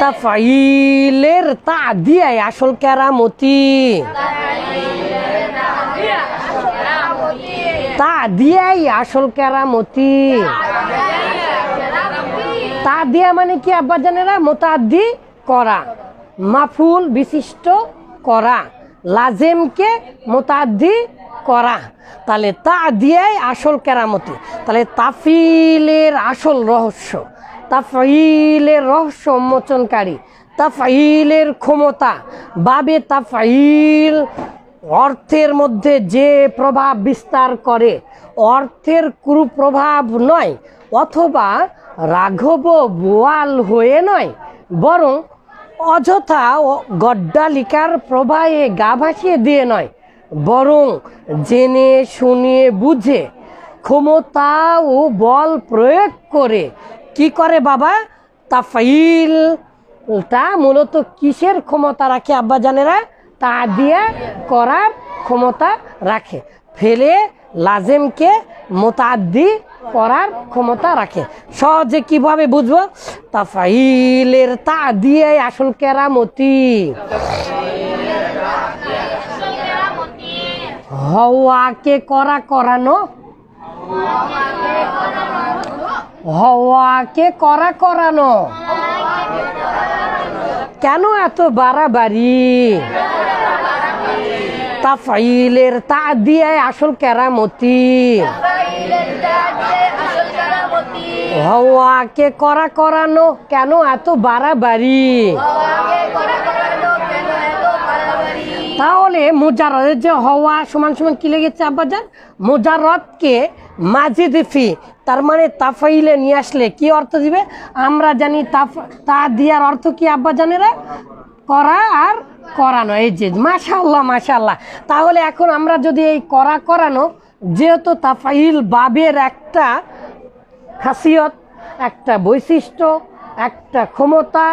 তাফাইলের তা দিয়াই আসল কেরামতি। তা দিয়াই আসল কেরামতি। তা দিয়া মানে কি আব্বাজানেরা মোতাদ্দি করা, মাফুল বিশিষ্ট করা, লাজেমকে মোতাদ্দি করা। তাহলে তা দিয়াই আসল কেরামতি। তাহলে তাফিলের আসল রহস্য। তাফাইলের রহস্য উন্মোচনকারী, তাফাইলের ক্ষমতা। বাবে তাফাইল অর্থের মধ্যে যে প্রভাব বিস্তার করে, অর্থের কুপ্রভাব নয়, অথবা রাঘব বোয়াল হয়ে নয়, বরং অযথা গড্ডালিকার প্রবাহে গা ভাসিয়ে দিয়ে নয়, বরং জেনে শুনে বুঝে, ক্ষমতা ও বল প্রয়োগ করে কি করে বাবা? তাফাইলটা মূলত কিসের ক্ষমতা রাখে আব্বাজানেরা তা দিয়ে করার ক্ষমতা রাখে। ফেলে লাজেমকে মোতাদ্দি করার ক্ষমতা রাখে। সহজে কীভাবে বুঝব? তাফাইলের তা দিয়ে আসল কেরামতি। হওয়াকে করা করানো। হওয়াকে করা করানো। কেন এত বাড়াবাড়ি? তাফাইলের তা দিয়ে আসল কেরামতি। হওয়াকে করা করানো, কেন এত বাড়াবাড়ি? তাহলে মোজারদের যে হওয়া সমান সমান কি লেগেছে আব্বাজান মোজারদকে মাজিদিফি তার মানে তাফাইলে নিয়ে আসলে কি অর্থ দিবে? আমরা জানি তা দিয়ার অর্থ কি আব্বাজানেরা করা আর করানো, এই যে মাশাল্লাহ মাশাল্লাহ তাহলে এখন আমরা যদি এই করা করানো, যেহেতু তাফাইল বাবের একটা খাসিয়ত, একটা বৈশিষ্ট্য, একটা ক্ষমতা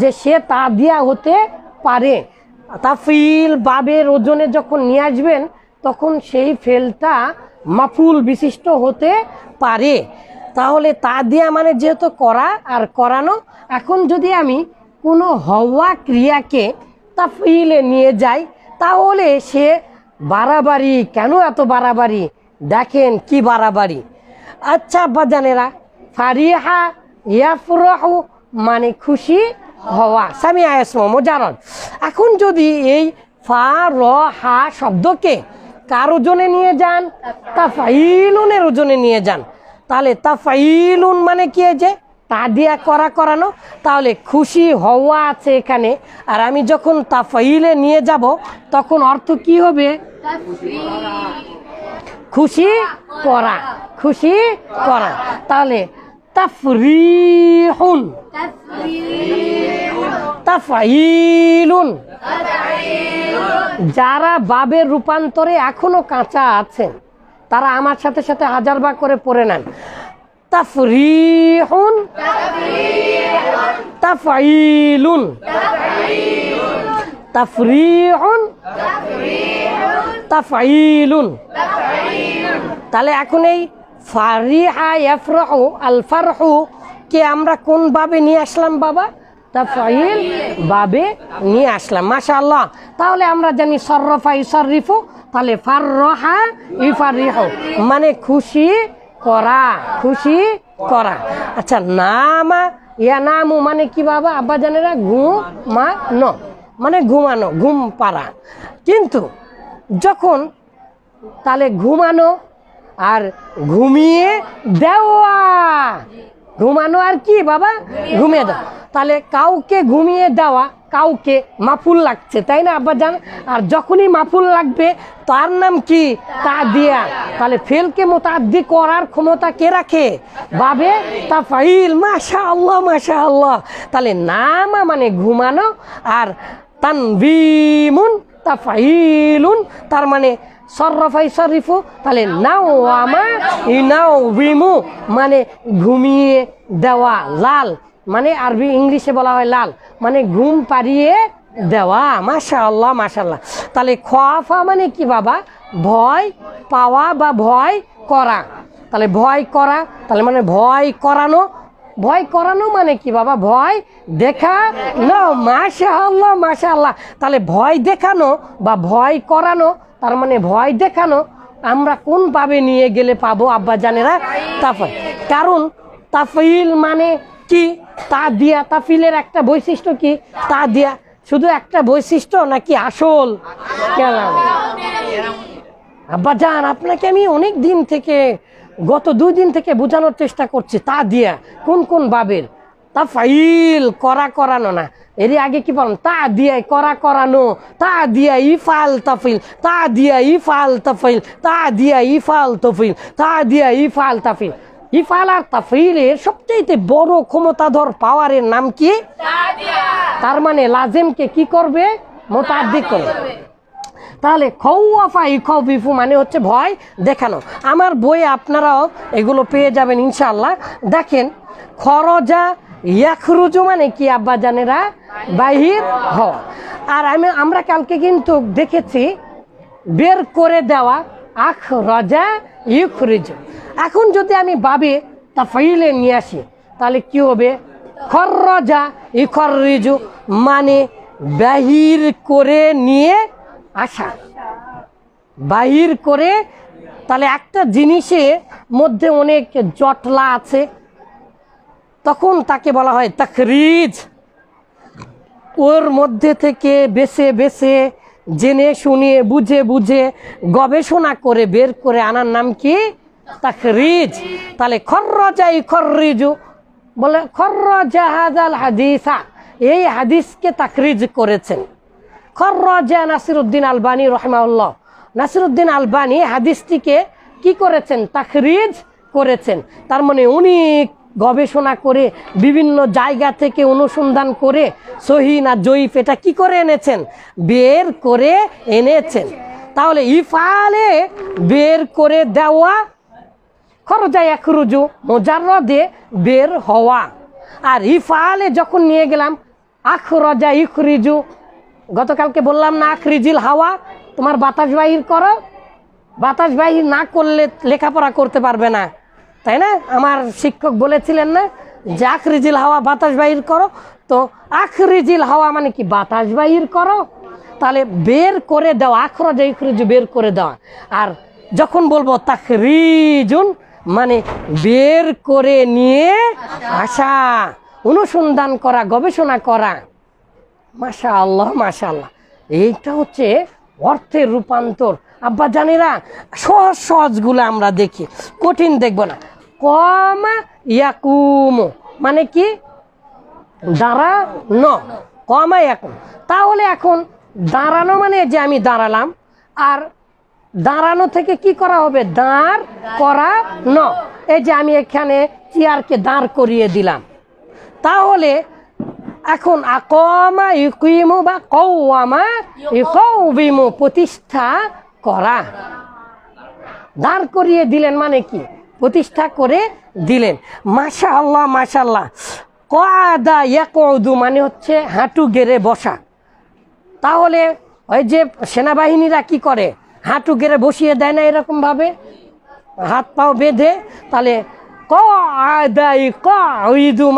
যে সে তা দিয়া হতে পারে তাফিল বাবের ওজনে যখন নিয়ে আসবেন, তখন সেই ফেলটা মাফুল বিশিষ্ট হতে পারে। তাহলে তা দিয়া মানে যেহেতু করা আর করানো, এখন যদি আমি কোনো হওয়া ক্রিয়াকে তাফিলে নিয়ে যাই, তাহলে সে বাড়াবাড়ি, কেন এত বাড়াবাড়ি? দেখেন কি বাড়াবাড়ি। আচ্ছা আব্বাজানেরা, ফারিহা ইয়াফরাহু মানে খুশি হওয়া। সামি আয়াসম মোজারদ এখন যদি এই ফা, র, হা শব্দকে কার ওজনে নিয়ে যান, তাফাইলুনের ওজনে নিয়ে যান, তাহলে তাফাইলুন মানে কি যে? তা দিয়া করা করানো। তাহলে খুশি হওয়া আছে এখানে। আর আমি যখন তাফাইলে নিয়ে যাব, তখন অর্থ কি হবে? খুশি করা। খুশি করা। তাহলে তাফরিহুন। তাফাইলুন যারা বাবের রূপান্তরে এখনও কাঁচা আছেন, তারা আমার সাথে সাথে হাজার বার করে পড়ে নেন। তাফরিহুন। তাফাইলুন তাহলে এখন এই ফারিহা ইয়াফরাহু, আল ফারহু, কে আমরা কোন ভাবে নিয়ে আসলাম বাবা? তাফাইল বাবে নিয়ে আসলাম, মাশাআল্লাহ। তাহলে আমরা জানি সরফা ইসরিফু তাহলে ফাররহা ইফারিহু মানে খুশি করা খুশি করা। আচ্ছা নামা, ইয়া নামু মানে কি বাবা? আব্বা জানেরা ঘুমানো মানে ঘুমানো, ঘুম পাড়া। কিন্তু যখন তাহলে ঘুমানো আর ঘুমিয়ে দেওয়া। ঘুমানো আর কি বাবা? ঘুমিয়ে দাও তাহলে কাউকে ঘুমিয়ে দেওয়া, কাউকে মাফুল লাগছে, তাই না আব্বা জান আর যখনই মাফুল লাগবে, তার নাম কি? তা দিয়া তাহলে ফেলকে মোতাদ্দি করার ক্ষমতা কে রাখে? বাবে তা ফাইল মাশা আল্লাহ মাশা আল্লাহ তাহলে নামা মানে ঘুমানো আর তানবিমুন তা ফাইলুন তার মানে সর্রফাই শরীফু তাহলে নাও আমা ই নাও বিমু মানে ঘুমিয়ে দেওয়া লাল মানে আরবি ইংলিশে বলা হয় লাল মানে ঘুম পাড়িয়ে দেওয়া মাশা আল্লাহ মাশাল্লাহ তাহলে খোয়াফা মানে কি বাবা? ভয় পাওয়া বা ভয় করা। তাহলে ভয় করা, তাহলে মানে ভয় করানো ভয় করানো মানে কি বাবা? ভয় দেখা? না মাশা আল্লাহ মাশা আল্লাহ তাহলে ভয় দেখানো বা ভয় করানো, তার মানে ভয় দেখানো, আমরা কোন ভাবে নিয়ে গেলে পাবো আব্বা জানেরা? তাফাই কারণ তাফিল মানে কি? তা দিয়া তাফিলের একটা বৈশিষ্ট্য কি? তা দিয়া, শুধু একটা বৈশিষ্ট্য নাকি আসল? কেলাম আব্বা জান, আপনাকে আমি অনেক দিন থেকে গত দুই দিন থেকে বোঝানোর চেষ্টা করছি তা দিয়া কোন কোন বাবের? তা ফাইল করা করানো না। এর আগে কি বলেন তা দিয়া করা করানো তা দিয়া ই ফাল তাফিল তা দিয়া ই ফাল তাফিল তা দিয়া ই ফাল তফিল তা দিয়া ই ফাল তাফিল ইফাল আর তাফিলের সবচেয়ে বড় ক্ষমতাধর পাওয়ারের নাম কি? তার মানে লাজেমকে কি করবে? মোতাদ্দিক করবে। তাহলে খৌফা ইখবিফু মানে হচ্ছে ভয় দেখানো। আমার বইয়ে আপনারাও এগুলো পেয়ে যাবেন ইনশাল্লাহ দেখেন, খরজা ইয়াখরুজু মানে কি, আব্বা জানেরা? বাহির হওয়া। আর আমি, আমরা কালকে কিন্তু দেখেছি, বের করে দেওয়া আখ রজা ইউখরিজু এখন যদি আমি ভাবি তা ফাইলে নিয়ে আসি, তাহলে কি হবে? খরজা ইখরিজু মানে বাহির করে নিয়ে আসা বাহির করে তাহলে একটা জিনিসের মধ্যে অনেক জটলা আছে। তখন তাকে বলা হয় তাকরিজ। ওর মধ্যে থেকে বেছে বেছে জেনে শুনে বুঝে বুঝে গবেষণা করে বের করে আনার নাম কি? তাকরিজ। তাহলে খর্রজাই খর্রিজু। বলে খর্রজাহাজাল হাদিসা। এই হাদিসকে তাকরিজ করেছেন। খর্রজা নাসিরুদ্দিন আলবানী রহমাউল্লাহ নাসিরুদ্দিন আলবানী হাদিসটিকে কি করেছেন? তাকরিজ করেছেন। তার মানে উনি গবেষণা করে বিভিন্ন জায়গা থেকে অনুসন্ধান করে সহি না জয়ীফ এটা কি করে এনেছেন? বের করে এনেছেন। তাহলে ইফালে বের করে দেওয়া খরচা একরুজু মোজারদে বের হওয়া। আর ইফালে যখন নিয়ে গেলাম, আখরজা ইখরিজু গতকালকে বললাম না আখরিজিল হাওয়া, তোমার বাতাস বাহির করো। বাতাস বাহির না করলে লেখাপড়া করতে পারবে না। তাই না? আমার শিক্ষক বলেছিলেন না, যে আখরিজিল হাওয়া, বাতাস বাহির করো। তো আখরিজিল হাওয়া মানে কি? বাতাস বাহির করো। তাহলে বের করে দেওয়া আখরজা ইখরিজু বের করে দেওয়া আর যখন বলব তাখরিজুন মানে বের করে নিয়ে আসা, অনুসন্ধান করা, গবেষণা করা। মাশা আল্লাহ মাশা আল্লাহ এইটা হচ্ছে অর্থের রূপান্তর। আব্বা জানিরা, সহজ সহজগুলো আমরা দেখি, কঠিন দেখব না। কম ইয়াকুম মানে কি? দাঁড়ানো কমা এখন তাহলে এখন দাঁড়ানো মানে যে আমি দাঁড়ালাম, আর দাঁড়ানো থেকে কি করা হবে? দাঁড় করা ন। এই যে আমি এখানে চেয়ারকে দাঁড় করিয়ে দিলাম। তাহলে এখন আকমা ইকুইমু বা কৌয়ামা ইকৌবিমু প্রতিষ্ঠা করা। দাঁড় করিয়ে দিলেন মানে কি? প্রতিষ্ঠা করে দিলেন। মাশা আল্লাহ মাশাল্লাহ কদা ইয়াকৌদু মানে হচ্ছে হাঁটু গেড়ে বসা। তাহলে ওই যে সেনাবাহিনীরা কি করে? হাঁটু গেড়ে বসিয়ে দেয় না এরকমভাবে? হাত পাও বেঁধে, তাহলে ক আদাই ক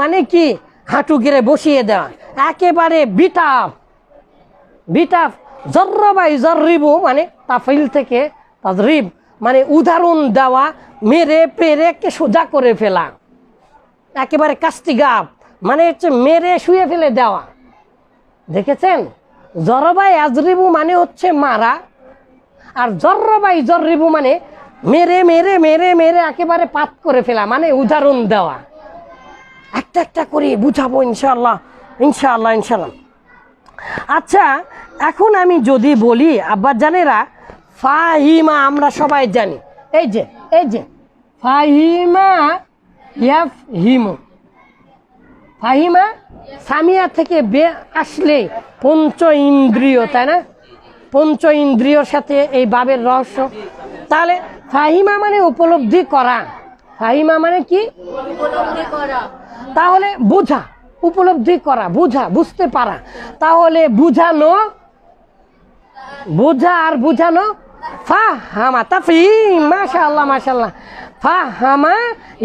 মানে কি? হাঁটু গেড়ে বসিয়ে দেওয়া একেবারে বিটাপ বিটাপ জর্রবাই জর্রিবু মানে তাফিল থেকে তাজরিব মানে উদাহরণ দেওয়া, মেরে পেরে কে সোজা করে ফেলা। একেবারে কাস্টিগাপ মানে হচ্ছে মেরে শুয়ে ফেলে দেওয়া। দেখেছেন? জরবাই আজরিবু মানে হচ্ছে মারা, আর জর্রবাই জর্রিবু মানে মেরে মেরে মেরে মেরে একেবারে পাত করে ফেলা মানে উদাহরণ দেওয়া। একটা একটা করে বুঝাবো ইনশাল্লাহ ইনশাল্লাহ ইনশাল্লাহ আচ্ছা এখন আমি যদি বলি, আব্বা জানেরা, ফাহিমা আমরা সবাই জানি। এই যে এই যে, ফাহিমা ইয়াফ হিমু ফাহিমা সামিয়া থেকে বে আসলে পঞ্চ ইন্দ্রিয়, তাই না? পঞ্চ ইন্দ্রিয়র সাথে এই বাবের রহস্য। তাহলে ফাহিমা মানে উপলব্ধি করা। ফাহিমা মানে কি? তাহলে বুঝা উপলব্ধি করা বুঝা বুঝতে পারা। তাহলে বুঝানো বোঝা আর বুঝানো ফা হামা তাফি মাশাল্লাহ মাশাল্লাহ ফা হামা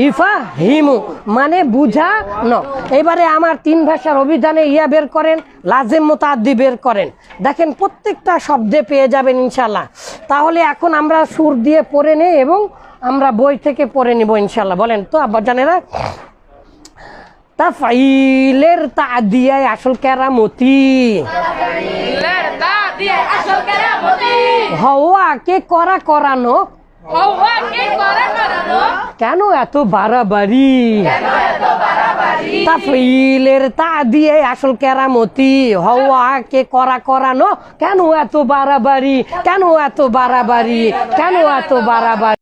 ইফা হিমু মানে বুঝানো এবারে আমার তিন ভাষার অভিধানে ইয়া বের করেন লাজেম মোতাদ্দি বের করেন। দেখেন প্রত্যেকটা শব্দে পেয়ে যাবেন ইনশাল্লাহ তাহলে এখন আমরা সুর দিয়ে পড়ে নেই এবং আমরা বই থেকে পড়ে নিব ইনশাল্লাহ বলেন তো আব্বাজানেরা তাফাইলের তা দিয়ায় আসল কেরামতি। হওয়াকে করে করানো কেন এত বাড়াবাড়ি? তাফিলের তা দিয়ে আসল কেরামতি হওয়া কে করা করানো? কেন এত বাড়াবাড়ি? কেন এত বাড়াবাড়ি? কেন এত বাড়াবাড়ি?